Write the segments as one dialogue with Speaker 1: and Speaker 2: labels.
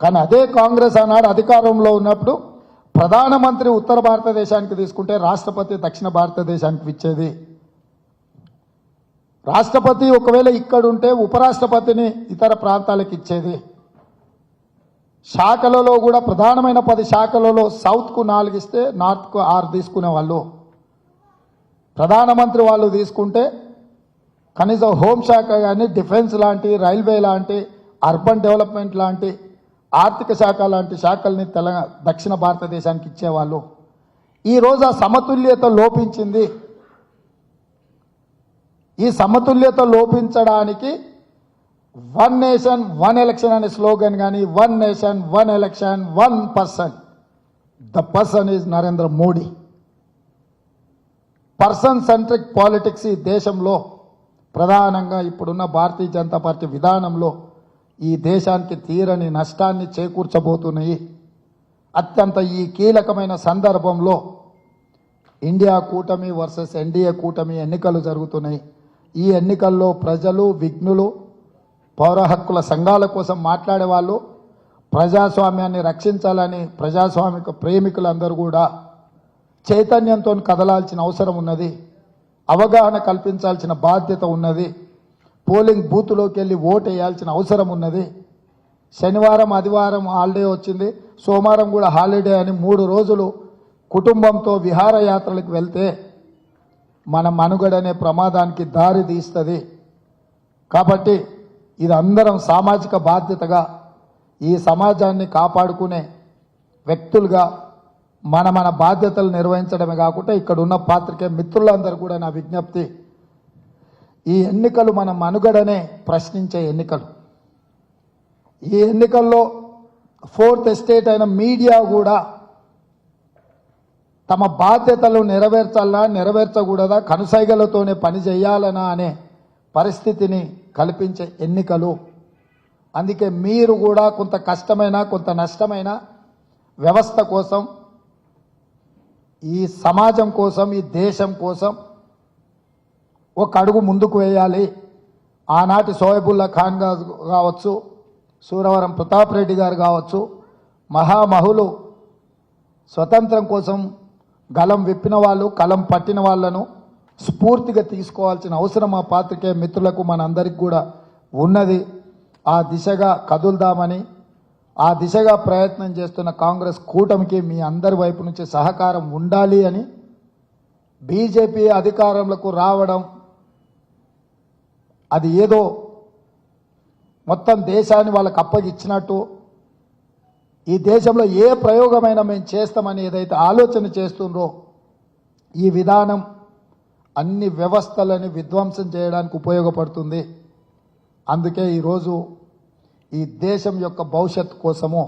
Speaker 1: కానీ అదే కాంగ్రెస్ ఆనాడు అధికారంలో ఉన్నప్పుడు ప్రధానమంత్రి ఉత్తర భారతదేశానికి తీసుకుంటే రాష్ట్రపతి దక్షిణ భారతదేశానికి ఇచ్చేది రాష్ట్రపతి ఒకవేళ ఇక్కడుంటే ఉపరాష్ట్రపతిని ఇతర ప్రాంతాలకు ఇచ్చేది. శాఖలలో కూడా ప్రధానమైన పది శాఖలలో సౌత్కు నాలుగు ఇస్తే నార్త్కు ఆరు తీసుకునే వాళ్ళు. ప్రధానమంత్రి వాళ్ళు తీసుకుంటే కనీసం హోంశాఖ కానీ డిఫెన్స్ లాంటి రైల్వే లాంటి అర్బన్ డెవలప్మెంట్ లాంటి ఆర్థిక శాఖ లాంటి శాఖల్ని తెలంగాణ దక్షిణ భారతదేశానికి ఇచ్చేవాళ్ళు. ఈరోజు ఆ సమతుల్యత లోపించింది. ఈ సమతుల్యత లోపించడానికి వన్ నేషన్ వన్ ఎలక్షన్ అనే స్లోగన్ కానీ one nation one election one person. The person is Narendra Modi. Person centric politics ఈ దేశంలో ప్రధానంగా ఇప్పుడున్న భారతీయ జనతా పార్టీ విధానంలో ఈ దేశానికి తీరని నష్టాన్ని చేకూర్చబోతున్నాయి. అత్యంత ఈ కీలకమైన సందర్భంలో ఇండియా కూటమి వర్సెస్ ఎన్డీఏ కూటమి ఎన్నికలు జరుగుతున్నాయి. ఈ ఎన్నికల్లో ప్రజలు విఘ్నులు పౌర హక్కుల సంఘాల కోసం మాట్లాడే వాళ్ళు ప్రజాస్వామ్యాన్ని రక్షించాలని ప్రజాస్వామిక ప్రేమికులందరూ కూడా చైతన్యంతో కదలాల్సిన అవసరం ఉన్నది. అవగాహన కల్పించాల్సిన బాధ్యత ఉన్నది. పోలింగ్ బూత్లోకి వెళ్ళి ఓటు వేయాల్సిన అవసరం ఉన్నది. శనివారం ఆదివారం హాలిడే వచ్చింది. సోమవారం కూడా హాలిడే అని మూడు రోజులు కుటుంబంతో విహారయాత్రలకు వెళ్తే మన మనుగడనే ప్రమాదానికి దారి తీస్తుంది. కాబట్టి ఇది అందరం సామాజిక బాధ్యతగా ఈ సమాజాన్ని కాపాడుకునే వ్యక్తులుగా మన మన బాధ్యతలు నిర్వహించడమే కాకుండా ఇక్కడ ఉన్న పాత్రికే మిత్రులందరూ కూడా నా విజ్ఞప్తి. ఈ ఎన్నికలు మన మనుగడనే ప్రశ్నించే ఎన్నికలు. ఈ ఎన్నికల్లో ఫోర్త్ ఎస్టేట్ అయిన మీడియా కూడా తమ బాధ్యతలు నెరవేర్చాలా నెరవేర్చకూడదా కనుసైగలతోనే పని చేయాలనా అనే పరిస్థితిని కల్పించే ఎన్నికలు. అందుకే మీరు కూడా కొంత కష్టమైన కొంత నష్టమైన వ్యవస్థ కోసం ఈ సమాజం కోసం ఈ దేశం కోసం ఒక అడుగు ముందుకు వేయాలి. ఆనాటి సోయబుల్లా ఖాన్ గారు కావచ్చు సూరవరం ప్రతాప్ రెడ్డి గారు కావచ్చు మహామహులు స్వతంత్రం కోసం గలం విప్పిన వాళ్ళు కలం పట్టిన వాళ్ళను స్ఫూర్తిగా తీసుకోవాల్సిన అవసరం మా పాత్రికే మిత్రులకు మనందరికి కూడా ఉన్నది. ఆ దిశగా కదులుదామని ఆ దిశగా ప్రయత్నం చేస్తున్న కాంగ్రెస్ కూటమికి మీ అందరి వైపు నుంచి సహకారం ఉండాలి అని బీజేపీ అధికారంలోకి రావడం అది ఏదో మొత్తం దేశాన్ని వాళ్ళకి అప్పగిచ్చినట్టు ఈ దేశంలో ఏ ప్రయోగమైనా మేము చేస్తామని ఏదైతే ఆలోచన చేస్తుండ్రో ఈ విధానం అన్ని వ్యవస్థలని విధ్వంసం చేయడానికి ఉపయోగపడుతుంది. అందుకే ఈరోజు ఈ దేశం యొక్క భవిష్యత్ కోసము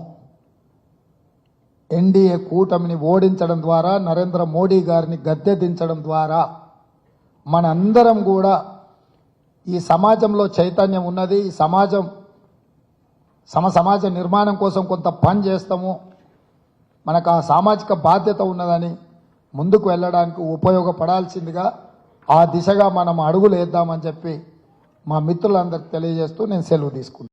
Speaker 1: ఎన్డీఏ కూటమిని ఓడించడం ద్వారా నరేంద్ర మోడీ గారిని గద్దె దించడం ద్వారా మనందరం కూడా ఈ సమాజంలో చైతన్యం ఉన్నది ఈ సమాజం సమ సమాజ నిర్మాణం కోసం కొంత పని చేస్తాము. మనకు ఆ సామాజిక బాధ్యత ఉన్నదని ముందుకు వెళ్ళడానికి ఉపయోగపడాల్సిందిగా ఆ దిశగా మనం అడుగులు వేద్దామని చెప్పి మా మిత్రులందరికి తెలియజేస్తూ నేను సెలవు తీసుకుంటాను